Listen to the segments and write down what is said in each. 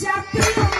Jack,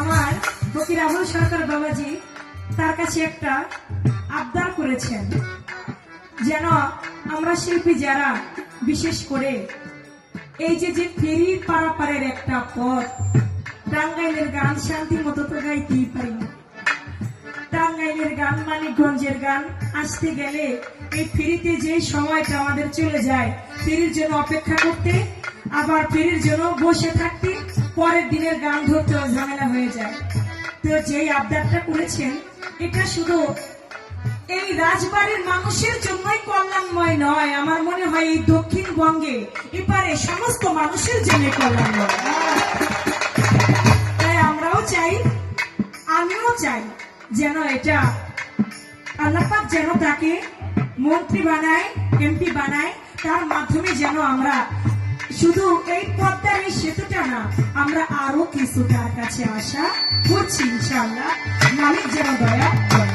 আমার ফকির আবুল সরকার বাবাজি তার কাছে একটা আবদার করেছেন, যেন আমরা শিল্পী যারা, বিশেষ করে এই যে যে ফেরির পারাপারের একটা পথ টাঙ্গাইলের গান শান্তির মতো তো গাইতেই পারি না। টাঙ্গাইলের গান, মানিকগঞ্জের গান, আসতে গেলে এই ফেরিতে যে সময়টা আমাদের চলে যায়, ফেরির জন্য অপেক্ষা করতে, আবার ফেরির জন্য বসে থাকতে, পরের দিনের গান ধরতেও ঝামেলা হয়ে যায়। তো যেই আবদারটা করেছেন, এটা শুধু এই রাজবাড়ির মানুষের জন্যই কল্যাণময় নয়, আমার মনে হয় এই দক্ষিণবঙ্গে এপারে সমস্ত মানুষের জন্য কল্যাণময়। চাই, আমিও চাই যেন এটা আল্লাপাক যেন তাকে মন্ত্রী বানায়, এমপি বানায়, তার মাধ্যমে যেন আমরা শুধু এই পদ্মার এই সেতুটা না, আমরা আরও কিছু তার কাছে আশা করছি, ইনশাআল্লাহ। মালিক যেন দয়া করে।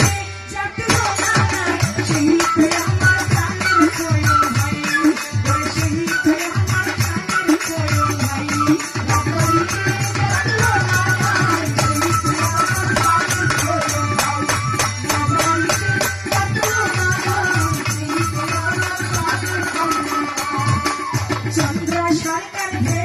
ಚಂದ್ರ ಶಂಕರ್